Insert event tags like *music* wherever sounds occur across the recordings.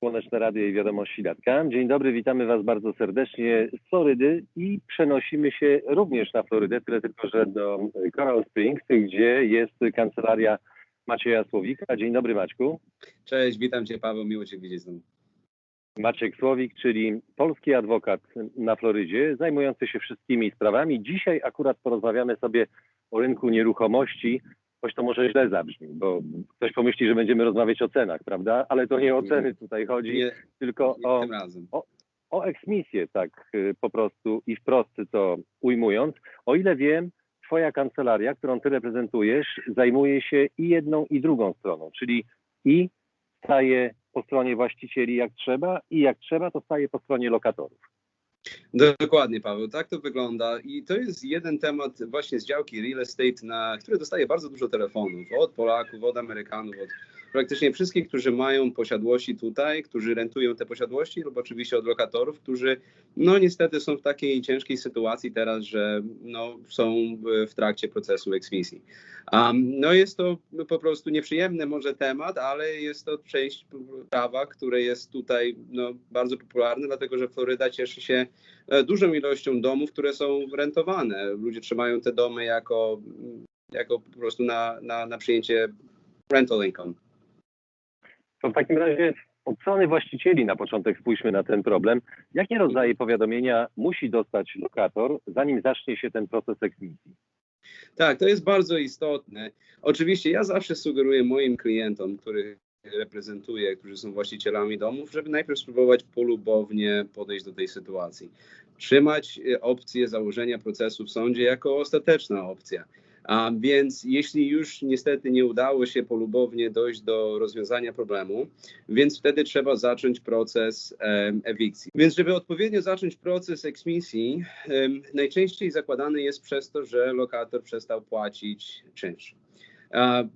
Słoneczne Radio i Wiadomości Latka. Dzień dobry, witamy Was bardzo serdecznie z Florydy i przenosimy się również na Florydę, tyle tylko, że do Coral Springs, gdzie jest kancelaria Macieja Słowika. Dzień dobry Maćku. Cześć, witam Cię Paweł, miło Cię widzieć znowu. Maciek Słowik, czyli polski adwokat na Florydzie, zajmujący się wszystkimi sprawami. Dzisiaj akurat porozmawiamy sobie o rynku nieruchomości, choć to może źle zabrzmi, bo ktoś pomyśli, że będziemy rozmawiać o cenach, prawda? Ale to nie o ceny tutaj chodzi, Nie, tylko nie o, razem. o eksmisję, tak y, po prostu i wprost to ujmując. O ile wiem, Twoja kancelaria, którą Ty reprezentujesz, zajmuje się i jedną, i drugą stroną, czyli i staje po stronie właścicieli jak trzeba, i jak trzeba, to staje po stronie lokatorów. Dokładnie, Paweł, tak to wygląda. I to jest jeden temat właśnie z działki real estate, na który dostaję bardzo dużo telefonów od Polaków, od Amerykanów, od praktycznie wszystkich, którzy mają posiadłości tutaj, którzy rentują te posiadłości, lub oczywiście od lokatorów, którzy no niestety są w takiej ciężkiej sytuacji teraz, że no, są w trakcie procesu eksmisji. Um, no jest to po prostu nieprzyjemny może temat, ale jest to część prawa, które jest tutaj no, bardzo popularne, dlatego że Floryda cieszy się e, dużą ilością domów, które są rentowane. Ludzie trzymają te domy jako, jako po prostu na, na, na przyjęcie rental income. To w takim razie od strony właścicieli na początek spójrzmy na ten problem. Jakie rodzaje powiadomienia musi dostać lokator, zanim zacznie się ten proces eksmisji? Tak, to jest bardzo istotne. Oczywiście ja zawsze sugeruję moim klientom, których reprezentuję, którzy są właścicielami domów, żeby najpierw spróbować polubownie podejść do tej sytuacji. Trzymać e, opcję założenia procesu w sądzie jako ostateczna opcja. A więc jeśli już niestety nie udało się polubownie dojść do rozwiązania problemu, więc wtedy trzeba zacząć proces ewikcji. Więc żeby odpowiednio zacząć proces eksmisji, najczęściej zakładany jest przez to, że lokator przestał płacić czynsz.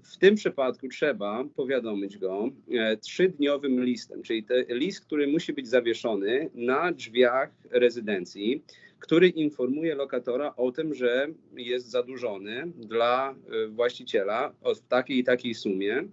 W tym przypadku trzeba powiadomić go e, trzydniowym listem, czyli list, który musi być zawieszony na drzwiach rezydencji, który informuje lokatora o tym, że jest zadłużony dla e, właściciela w takiej i takiej sumie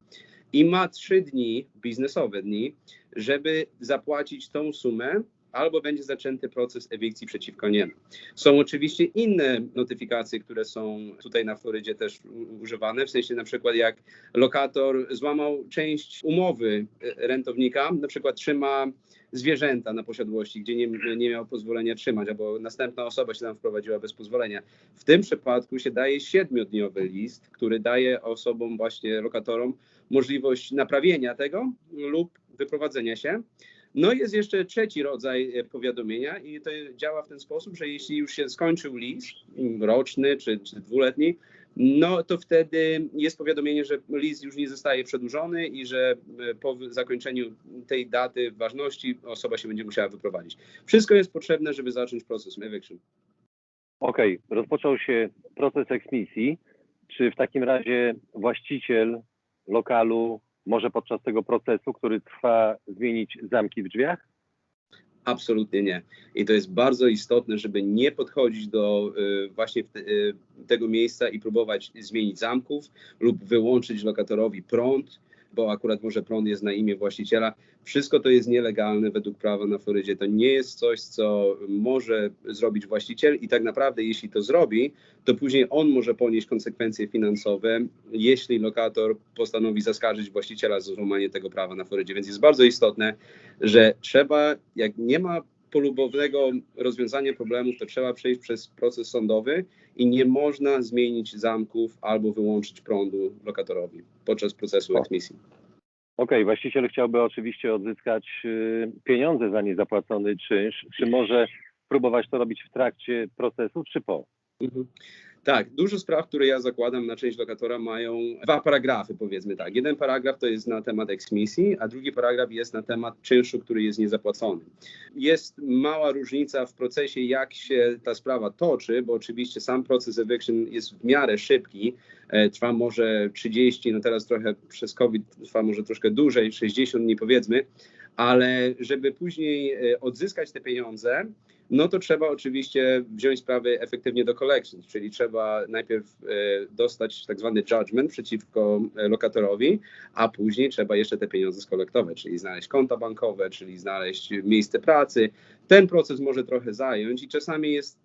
i ma trzy dni, biznesowe dni, żeby zapłacić tą sumę, albo będzie zaczęty proces ewikcji przeciwko niemu. Są oczywiście inne notyfikacje, które są tutaj na Florydzie też używane, w sensie na przykład jak lokator złamał część umowy e, rentownika, na przykład trzyma zwierzęta na posiadłości, gdzie nie, nie miał pozwolenia trzymać, albo następna osoba się tam wprowadziła bez pozwolenia. W tym przypadku się daje siedmiodniowy list, który daje osobom, właśnie lokatorom, możliwość naprawienia tego lub wyprowadzenia się. No jest jeszcze trzeci rodzaj e, powiadomienia i to działa w ten sposób, że jeśli już się skończył list m, roczny czy, czy dwuletni, no to wtedy jest powiadomienie, że list już nie zostaje przedłużony i że e, po zakończeniu tej daty ważności osoba się będzie musiała wyprowadzić. Wszystko jest potrzebne, żeby zacząć proces eviction. Okej, rozpoczął się proces eksmisji. Czy w takim razie właściciel lokalu może podczas tego procesu, który trwa, zmienić zamki w drzwiach? Absolutnie nie. I to jest bardzo istotne, żeby nie podchodzić do y, właśnie y, tego miejsca i próbować zmienić zamków lub wyłączyć lokatorowi prąd, bo akurat może prąd jest na imię właściciela. Wszystko to jest nielegalne według prawa na Florydzie. To nie jest coś, co może zrobić właściciel i tak naprawdę jeśli to zrobi, to później on może ponieść konsekwencje finansowe, jeśli lokator postanowi zaskarżyć właściciela za złamanie tego prawa na Florydzie. Więc jest bardzo istotne, że trzeba, jak nie ma polubownego rozwiązania problemów, to trzeba przejść przez proces sądowy i nie można zmienić zamków albo wyłączyć prądu lokatorowi podczas procesu eksmisji. Okej, właściciel chciałby oczywiście odzyskać y, pieniądze za niezapłacony czynsz. Czy może próbować to robić w trakcie procesu, czy po? Mhm. Tak, dużo spraw, które ja zakładam na część lokatora mają dwa paragrafy, powiedzmy tak. Jeden paragraf to jest na temat eksmisji, a drugi paragraf jest na temat czynszu, który jest niezapłacony. Jest mała różnica w procesie, jak się ta sprawa toczy, bo oczywiście sam proces eviction jest w miarę szybki, e, trwa może 30, no teraz trochę przez COVID trwa może troszkę dłużej, 60 dni powiedzmy, ale żeby później e, odzyskać te pieniądze, no to trzeba oczywiście wziąć sprawy efektywnie do collections, czyli trzeba najpierw e, dostać tak zwany judgment przeciwko e, lokatorowi, a później trzeba jeszcze te pieniądze skolektować, czyli znaleźć konta bankowe, czyli znaleźć miejsce pracy. Ten proces może trochę zająć i czasami jest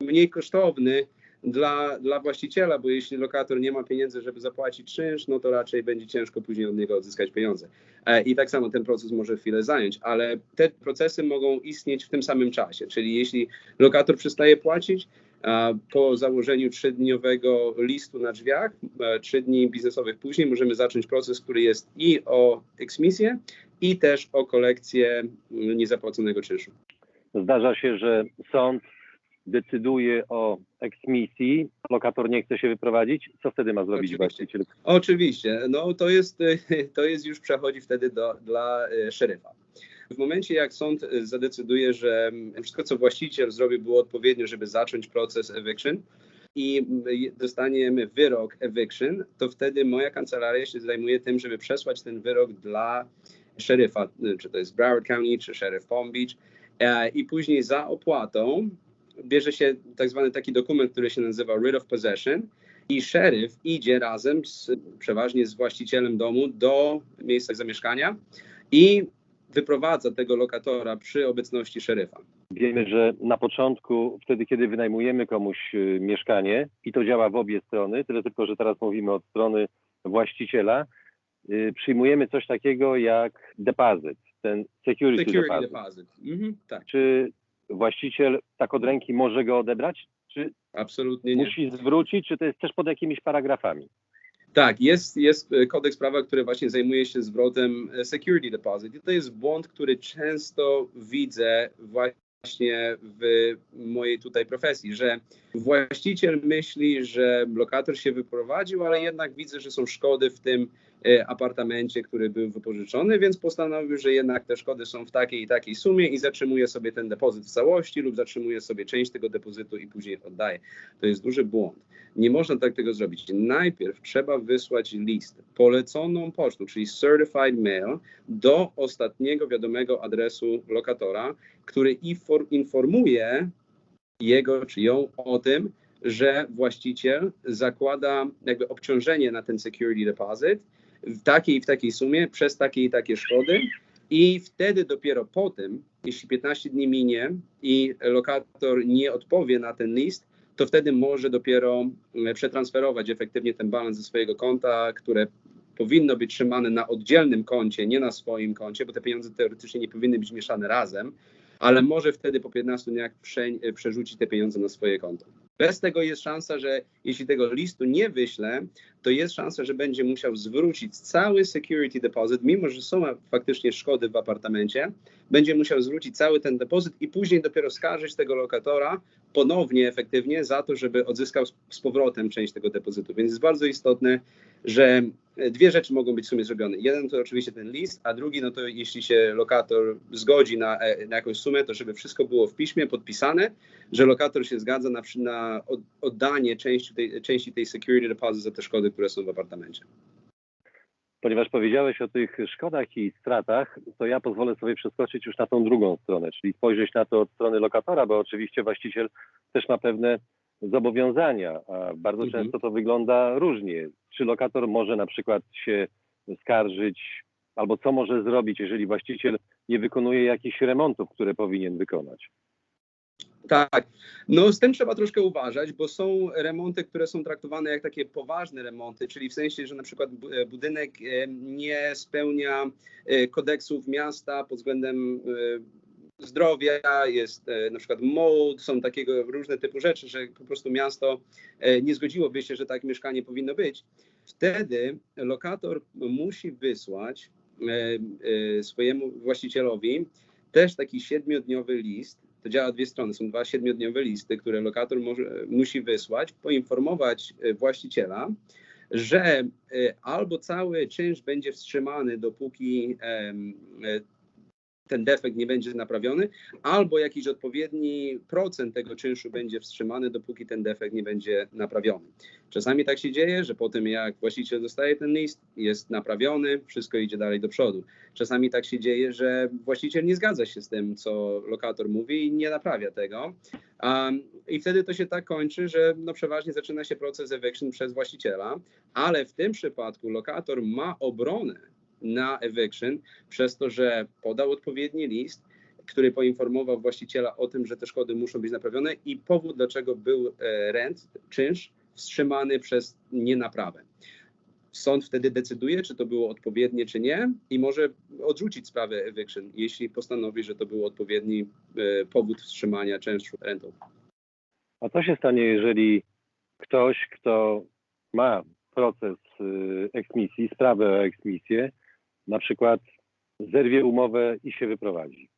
mniej kosztowny dla, dla właściciela, bo jeśli lokator nie ma pieniędzy, żeby zapłacić czynsz, no to raczej będzie ciężko później od niego odzyskać pieniądze. E, I tak samo ten proces może chwilę zająć, ale te procesy mogą istnieć w tym samym czasie, czyli jeśli lokator przestaje płacić, po założeniu trzydniowego listu na drzwiach, e, trzy dni biznesowych później, możemy zacząć proces, który jest i o eksmisję, i też o kolekcję niezapłaconego czynszu. Zdarza się, że sąd decyduje o eksmisji, lokator nie chce się wyprowadzić, co wtedy ma zrobić Oczywiście. właściciel? Oczywiście, no to jest, *laughs* to jest już przechodzi wtedy do, dla e, szeryfa. W momencie, jak sąd zadecyduje, że wszystko, co właściciel zrobił, było odpowiednio, żeby zacząć proces eviction i dostaniemy wyrok eviction, to wtedy moja kancelaria się zajmuje tym, żeby przesłać ten wyrok dla szeryfa, czy to jest Broward County, czy szeryf Palm Beach, e, i później za opłatą bierze się tak zwany taki dokument, który się nazywa Writ of Possession i szeryf idzie razem z, przeważnie z właścicielem domu do miejsca zamieszkania i wyprowadza tego lokatora przy obecności szeryfa. Wiemy, że na początku, wtedy kiedy wynajmujemy komuś y, mieszkanie i to działa w obie strony, tyle tylko, że teraz mówimy od strony właściciela, y, przyjmujemy coś takiego jak depozyt, ten security, Security deposit. deposit. Mhm, tak, Czy właściciel tak od ręki może go odebrać, czy absolutnie nie. musi zwrócić, czy to jest też pod jakimiś paragrafami? Tak, jest, jest e, kodeks prawa, który właśnie zajmuje się zwrotem e, security deposit. I to jest błąd, który często widzę właśnie w mojej tutaj profesji, że właściciel myśli, że lokator się wyprowadził, ale jednak widzę, że są szkody w tym apartamencie, który był wypożyczony, więc postanowił, że jednak te szkody są w takiej i takiej sumie i zatrzymuje sobie ten depozyt w całości lub zatrzymuje sobie część tego depozytu i później oddaje. To jest duży błąd. Nie można tak tego zrobić. Najpierw trzeba wysłać list poleconą pocztą, czyli certified mail, do ostatniego wiadomego adresu lokatora, który informuje jego czy ją o tym, że właściciel zakłada jakby obciążenie na ten security deposit w takiej i w takiej sumie przez takie i takie szkody i wtedy dopiero po tym, jeśli 15 dni minie i lokator nie odpowie na ten list, to wtedy może dopiero e, przetransferować efektywnie ten balans ze swojego konta, które powinno być trzymane na oddzielnym koncie, nie na swoim koncie, bo te pieniądze teoretycznie nie powinny być mieszane razem, ale może wtedy po 15 dniach prze, przerzucić te pieniądze na swoje konto. Bez tego jest szansa, że jeśli tego listu nie wyśle, to jest szansa, że będzie musiał zwrócić cały security deposit, mimo że są faktycznie szkody w apartamencie, będzie musiał zwrócić cały ten depozyt i później dopiero skarżyć tego lokatora ponownie efektywnie za to, żeby odzyskał z powrotem część tego depozytu. Więc jest bardzo istotne, że dwie rzeczy mogą być w sumie zrobione. Jeden to oczywiście ten list, a drugi, no to jeśli się lokator zgodzi na, na jakąś sumę, to żeby wszystko było w piśmie podpisane, że lokator się zgadza na, na oddanie części tej, części tej security deposit za te szkody, które są w apartamencie. Ponieważ powiedziałeś o tych szkodach i stratach, to ja pozwolę sobie przeskoczyć już na tą drugą stronę, czyli spojrzeć na to od strony lokatora, bo oczywiście właściciel też ma pewne zobowiązania, a bardzo mhm. często to wygląda różnie. Czy lokator może na przykład się skarżyć, albo co może zrobić, jeżeli właściciel nie wykonuje jakichś remontów, które powinien wykonać? Tak, no z tym trzeba troszkę uważać, bo są remonty, które są traktowane jak takie poważne remonty, czyli w sensie, że na przykład e, budynek e, nie spełnia e, kodeksów miasta pod względem zdrowia, jest na przykład mold, są takiego różne typu rzeczy, że po prostu miasto nie zgodziłoby się, że tak mieszkanie powinno być. Wtedy lokator musi wysłać swojemu właścicielowi też taki siedmiodniowy list, to działa dwie strony. Są dwa siedmiodniowe listy, które lokator może, musi wysłać, poinformować e, właściciela, że e, albo cały czynsz będzie wstrzymany, dopóki e, ten defekt nie będzie naprawiony, albo jakiś odpowiedni procent tego czynszu będzie wstrzymany, dopóki ten defekt nie będzie naprawiony. Czasami tak się dzieje, że po tym jak właściciel dostaje ten list, jest naprawiony, wszystko idzie dalej do przodu. Czasami tak się dzieje, że właściciel nie zgadza się z tym, co lokator mówi i nie naprawia tego. Um, I wtedy to się tak kończy, że no przeważnie zaczyna się proces eviction przez właściciela, ale w tym przypadku lokator ma obronę na eviction przez to, że podał odpowiedni list, który poinformował właściciela o tym, że te szkody muszą być naprawione i powód, dlaczego był e, rent, czynsz wstrzymany przez nienaprawę. Sąd wtedy decyduje, czy to było odpowiednie, czy nie, i może odrzucić sprawę eviction, jeśli postanowi, że to był odpowiedni e, powód wstrzymania czynszu rentu. A co się stanie, jeżeli ktoś, kto ma proces y, eksmisji, sprawę o eksmisję, na przykład zerwie umowę i się wyprowadzi?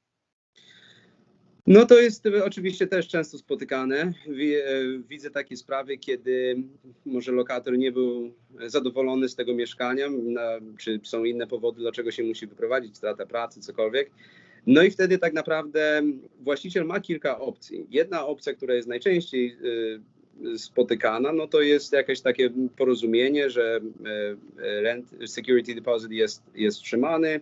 No to jest oczywiście też często spotykane. E, widzę takie sprawy, kiedy może lokator nie był zadowolony z tego mieszkania, czy są inne powody, dlaczego się musi wyprowadzić, strata pracy, cokolwiek. No i wtedy tak naprawdę właściciel ma kilka opcji. Jedna opcja, która jest najczęściej e, spotykana, no to jest jakieś takie porozumienie, że e, rent, security deposit jest, jest trzymany,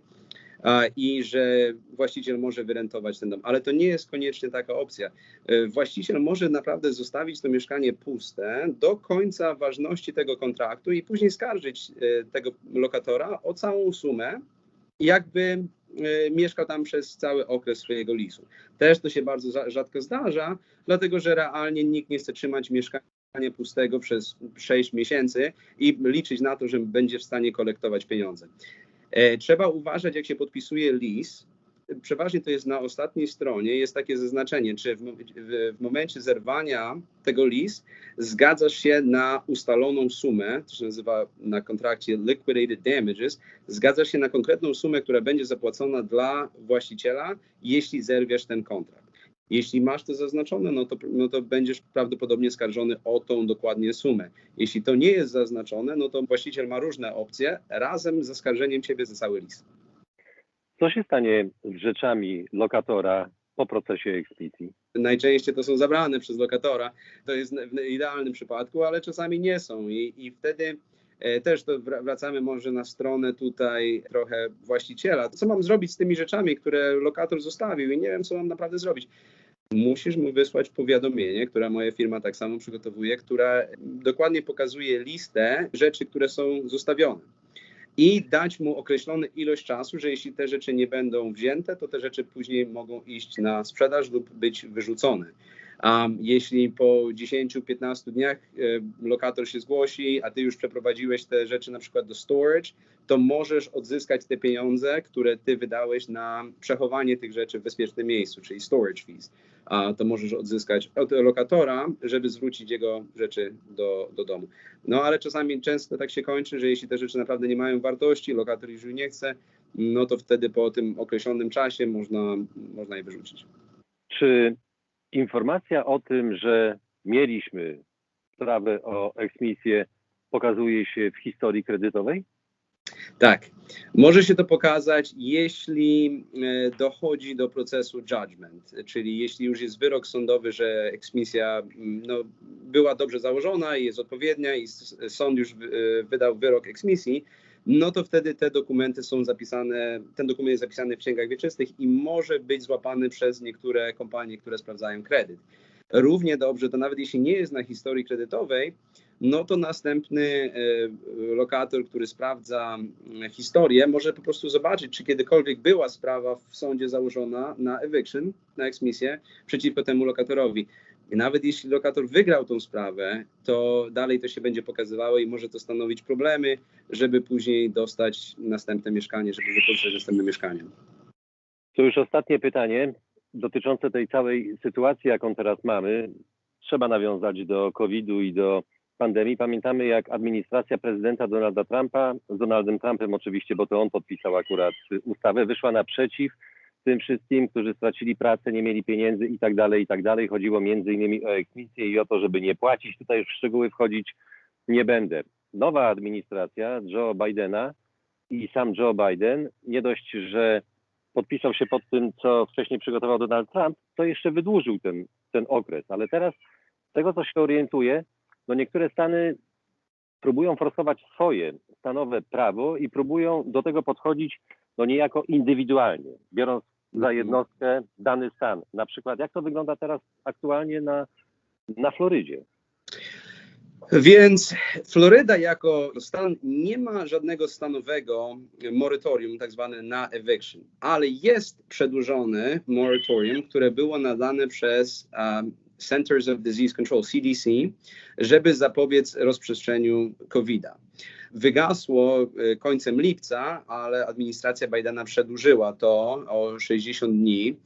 i że właściciel może wyrentować ten dom. Ale to nie jest koniecznie taka opcja. E, właściciel może naprawdę zostawić to mieszkanie puste do końca ważności tego kontraktu i później skarżyć e, tego lokatora o całą sumę, jakby e, mieszkał tam przez cały okres swojego lisu. Też to się bardzo rzadko zdarza, dlatego że realnie nikt nie chce trzymać mieszkania pustego przez 6 miesięcy i liczyć na to, że będzie w stanie kolektować pieniądze. E, trzeba uważać, jak się podpisuje list. Przeważnie to jest na ostatniej stronie, jest takie zaznaczenie, czy w, w, w momencie zerwania tego list zgadzasz się na ustaloną sumę, to się nazywa na kontrakcie liquidated damages, zgadzasz się na konkretną sumę, która będzie zapłacona dla właściciela, jeśli zerwiesz ten kontrakt. Jeśli masz to zaznaczone, no to, no to będziesz prawdopodobnie skarżony o tą dokładnie sumę. Jeśli to nie jest zaznaczone, no to właściciel ma różne opcje razem ze skarżeniem ciebie za cały list. Co się stanie z rzeczami lokatora po procesie ekspicji? Najczęściej to są zabrane przez lokatora. To jest w idealnym przypadku, ale czasami nie są i, i wtedy e, też to wracamy może na stronę tutaj trochę właściciela. Co mam zrobić z tymi rzeczami, które lokator zostawił i nie wiem, co mam naprawdę zrobić musisz mu wysłać powiadomienie, które moja firma tak samo przygotowuje, która dokładnie pokazuje listę rzeczy, które są zostawione. I dać mu określony ilość czasu, że jeśli te rzeczy nie będą wzięte, to te rzeczy później mogą iść na sprzedaż lub być wyrzucone. Um, jeśli po 10-15 dniach e, lokator się zgłosi, a ty już przeprowadziłeś te rzeczy na przykład do storage, to możesz odzyskać te pieniądze, które ty wydałeś na przechowanie tych rzeczy w bezpiecznym miejscu, czyli storage fees. A to możesz odzyskać od lokatora, żeby zwrócić jego rzeczy do, do domu. No ale czasami często tak się kończy, że jeśli te rzeczy naprawdę nie mają wartości, lokator już nie chce, no to wtedy po tym określonym czasie można, można je wyrzucić. Czy informacja o tym, że mieliśmy sprawę o eksmisję, pokazuje się w historii kredytowej? Tak. Może się to pokazać, jeśli e, dochodzi do procesu judgment, czyli jeśli już jest wyrok sądowy, że eksmisja mm, no, była dobrze założona i jest odpowiednia i sąd już e, wydał wyrok eksmisji, no to wtedy te dokumenty są zapisane, ten dokument jest zapisany w księgach wieczystych i może być złapany przez niektóre kompanie, które sprawdzają kredyt. Równie dobrze, to nawet jeśli nie jest na historii kredytowej, no to następny e, lokator, który sprawdza mm, historię, może po prostu zobaczyć, czy kiedykolwiek była sprawa w sądzie założona na eviction, na eksmisję przeciwko temu lokatorowi. I nawet jeśli lokator wygrał tą sprawę, to dalej to się będzie pokazywało i może to stanowić problemy, żeby później dostać następne mieszkanie, żeby wypożyczyć następne mieszkanie. To już ostatnie pytanie dotyczące tej całej sytuacji, jaką teraz mamy. Trzeba nawiązać do COVID-u i do pandemii. Pamiętamy, jak administracja prezydenta Donalda Trumpa, z Donaldem Trumpem oczywiście, bo to on podpisał akurat ustawę, wyszła naprzeciw tym wszystkim, którzy stracili pracę, nie mieli pieniędzy i tak dalej, i tak dalej. Chodziło między innymi o eksmisję i o to, żeby nie płacić. Tutaj już w szczegóły wchodzić nie będę. Nowa administracja Joe Bidena i sam Joe Biden nie dość, że podpisał się pod tym, co wcześniej przygotował Donald Trump, to jeszcze wydłużył ten, ten okres. Ale teraz, z tego co się orientuję, no niektóre stany próbują forsować swoje stanowe prawo i próbują do tego podchodzić no niejako indywidualnie, biorąc za Mhm. jednostkę dany stan. Na przykład, jak to wygląda teraz aktualnie na, na Florydzie? Więc Floryda jako stan nie ma żadnego stanowego moratorium, tak zwane na eviction, ale jest przedłużone moratorium, które było nadane przez um, Centers of Disease Control, CDC, żeby zapobiec rozprzestrzeniu COVID-a. Wygasło y, końcem lipca, ale administracja Bidena przedłużyła to o 60 dni.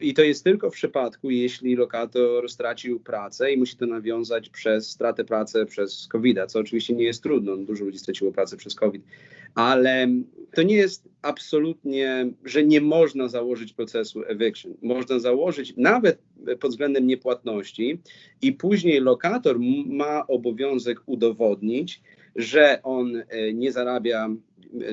I to jest tylko w przypadku, jeśli lokator stracił pracę i musi to nawiązać przez stratę pracy przez COVID, co oczywiście nie jest trudno. Dużo ludzi straciło pracę przez COVID, ale to nie jest absolutnie, że nie można założyć procesu eviction. Można założyć nawet pod względem niepłatności i później lokator ma obowiązek udowodnić, że on e, nie zarabia,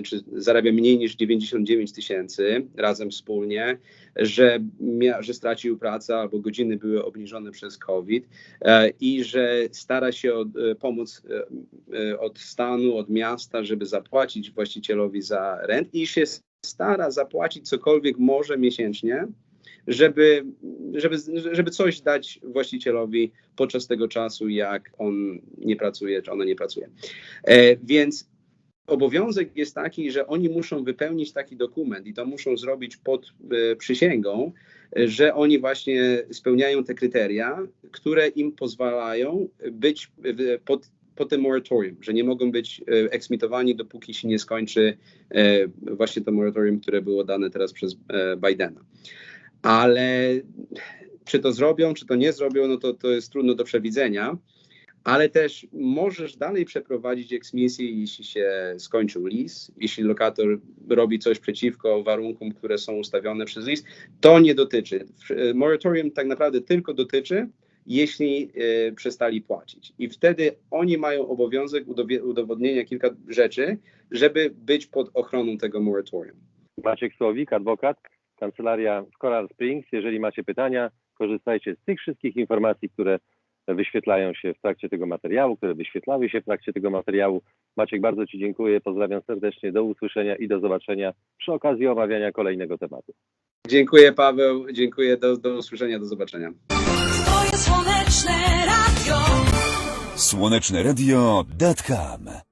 czy zarabia mniej niż 99 tysięcy razem wspólnie, że, mia, że stracił pracę albo godziny były obniżone przez COVID e, i że stara się o e, pomoc e, e, od stanu, od miasta, żeby zapłacić właścicielowi za rent i się stara zapłacić cokolwiek może miesięcznie, żeby, żeby, żeby coś dać właścicielowi podczas tego czasu, jak on nie pracuje, czy ona nie pracuje. E, więc obowiązek jest taki, że oni muszą wypełnić taki dokument i to muszą zrobić pod e, przysięgą, że oni właśnie spełniają te kryteria, które im pozwalają być pod, pod tym moratorium, że nie mogą być e, eksmitowani, dopóki się nie skończy e, właśnie to moratorium, które było dane teraz przez Bidena. Ale czy to zrobią, czy to nie zrobią, no to, to jest trudno do przewidzenia ale też możesz dalej przeprowadzić eksmisję, jeśli się skończył lis, jeśli lokator robi coś przeciwko warunkom, które są ustawione przez lis, to nie dotyczy. Moratorium tak naprawdę tylko dotyczy, jeśli e, przestali płacić. I wtedy oni mają obowiązek udowodnienia kilka rzeczy, żeby być pod ochroną tego moratorium. Maciek Słowik, adwokat, kancelaria Coral Springs. Jeżeli macie pytania, korzystajcie z tych wszystkich informacji, które wyświetlają się w trakcie tego materiału, które wyświetlały się w trakcie tego materiału. Maciek, bardzo Ci dziękuję, pozdrawiam serdecznie, do usłyszenia i do zobaczenia przy okazji omawiania kolejnego tematu. Dziękuję Paweł, dziękuję, do, do usłyszenia, do zobaczenia. Słoneczne radio. Słoneczne radio.com